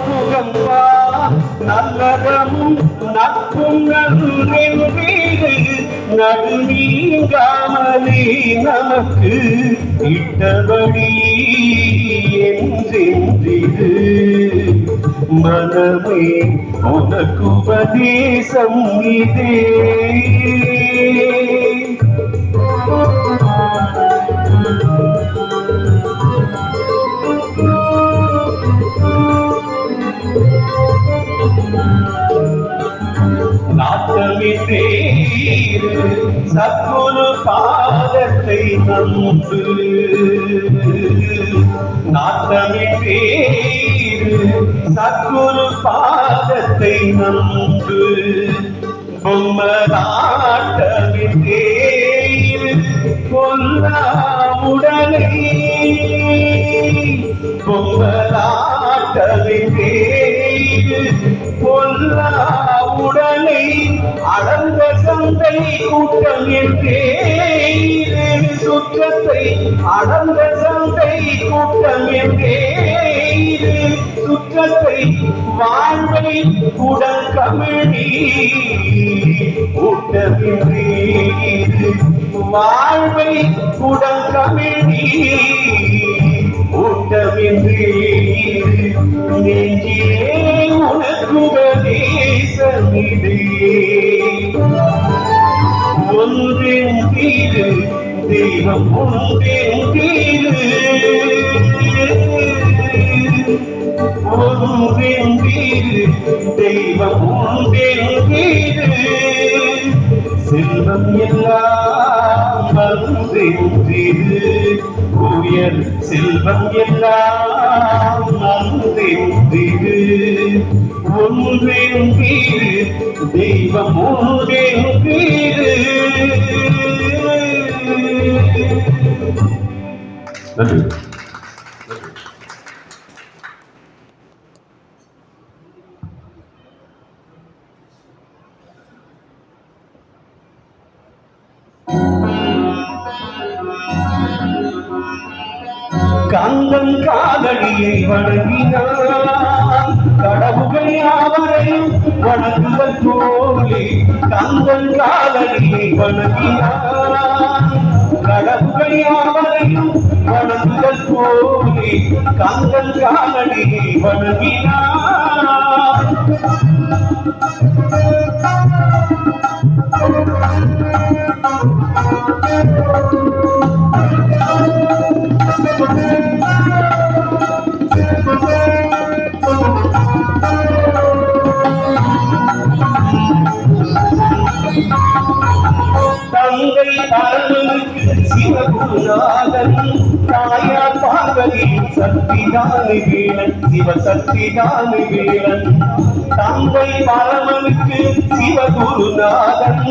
முகம்பா நல்லதமும் நட்பும் நன்றென்றீடு நடுநீங்காமலே நமக்கு இட்டபடி என்றென்றிது மனமே உனக்கு உபதேசம் இதே. சத்குரு பாதத்தை நம்பு. நாட்டமிட்டேரு சத்குரு பாதத்தை நம்பு. பொம்மராட்டமிட்டேரு கொல்லா பொம்மதாட்டமிழ் பொம்மலாட்டமிட்டேரு கொல்லா உடனே அடர்ந்த சந்தை கூட்டம் என்றே. சுற்றத்தை அடர்ந்த சந்தை கூட்டம் என்றே. சுற்றத்தை வாழ்வை உடல் கமிழி. கூட்டமின்றி வாழ்வை உடல் கமிழி. கூட்டமின்றி உபதேசமிதே ஒன்றின் தீரு தெய்வம் ஒன்றின் தீரு ஒன்றின் தீரு தெய்வம் ஒன்றின் தீரு செல்வம் எல்லாம் வந்தென்றிரு உயர் செல்வம் எல்லாம் வந்தென்றிரு ஒன்றென்றிரு தெய்வம் ஒன்றென்றிரு நன்றி கந்தன் காதலியை வணங்கினான். கடவுள் யாவரையும் வணங்குதல் போலே கந்தன் காதடியை வணங்கினான் கடவுகள் யாவரையும் வணங்குதல் போலே கந்தன் காதடியை வணங்கினான் தங்கை அருளுக்கு சிவகுருநாதன் தாயார் பார்வதி சக்திதானி வீரன் சிவசக்திதானி வீரன். தங்கை பரமனுக்கு சிவகுருநாதன்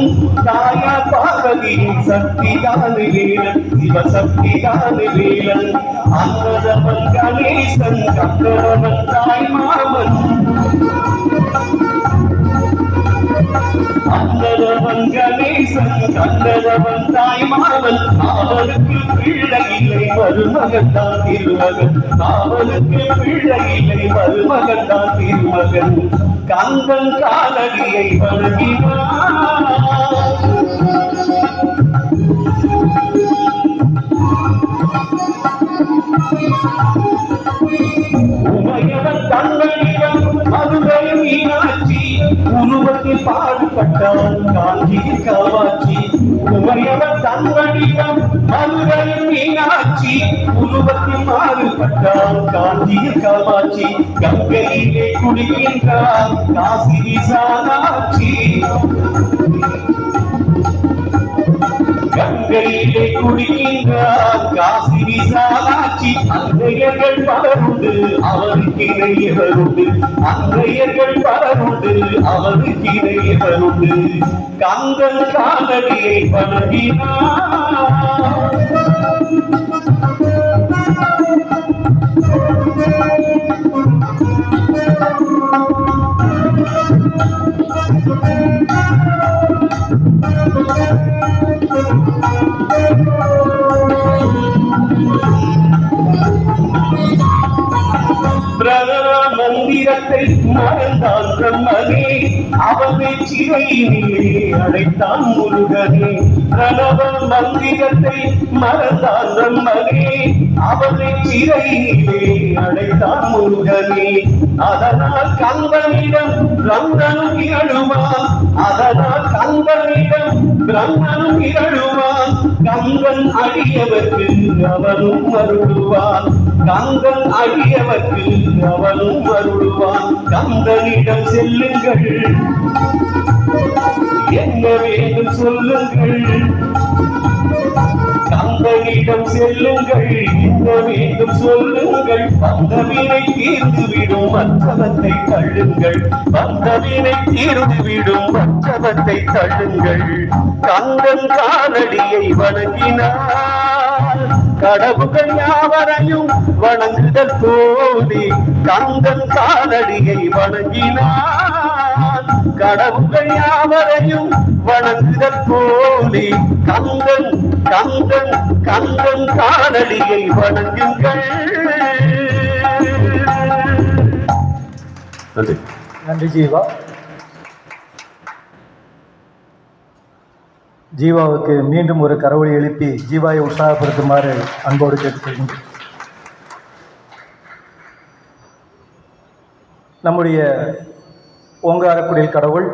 தாயார் பார்வதி சக்திதானி வீரன் சிவசக்திதானி வீரன். அன்னதவன் கணேசன் கக்கரவன் தாய்மா கணேசன் தாய் மாமன் அவனுக்கு பிள்ளை இல்லை மருமகன் தான் திருமகன் அவனுக்கு பிள்ளை இல்லை மருமகன் தான் திருமகன் கந்தன் காலடியை வணங்கினான் உமையவன் தங்களிடம் மதுரை மீனாட்சி உருவத்தில் மாறுபட்டான் காஞ்சி காமாட்சி கங்கையிலே குளிக்கின்றான் காசி விசாலாட்சி கங்கையிலே குடிக்கின்றார் காசி விசாலாட்சி அன்றையர்கள் பலருண்டு அவருக்கு இணையவருண்டு அன்றையர்கள் பலருண்டு கீழே இணையவருண்டு கந்தன் காதலியை பணகினார் பிரதம மந்திரி மந்திரத்தை மறந்தான் பிரம்மனே அவனை சிறையிலே அடைத்தான் முருகனே. பிரணவ மந்திரத்தை மறந்தான் பிரம்மனே அவனை சிறையிலே அடைத்தான் முருகனே. அதனால் கந்தனிடம் பிரம்மனும் இகழுவான் அதனால் கந்தனிடம் பிரம்மனும் இகழுவான் கந்தன் அடியவர்க்கு அவனும் அருளுவான் கந்தன் அடியவர்க்கு அவனும் அருளுவான் கந்தனிடம் செல்லுங்கள். என்ன வேண்டும் சொல்லுங்கள். கந்தனிடம் செல்லுங்கள் இந்த வேண்டும் சொல்லுங்கள். வந்தவினை தீர்ந்துவிடும் மற்றவத்தை தள்ளுங்கள். வந்தவினை தீர்ந்துவிடும் மற்றவத்தை தள்ளுங்கள். கந்தன் காலடியை வணங்கினார் கடவுகள் யாவரையும் வணங்குதல் தோழி கந்தன் காலடியை வணங்கினார் கடவுகள் யாவரையும் வணங்குதல் தோழி கந்தன் கந்தன் கந்தன் காலடியை வணங்குங்கள். நன்றி. நன்றி ஜீவா. ஜீவாவுக்கு மீண்டும் ஒரு கரவொலி எழுப்பி ஜீவாவை உற்சாகப்படுத்துமாறு அன்போடு கேட்டுக்கொள்கின்றேன். நம்முடைய ஓங்காரக்குடியில் கடவுள்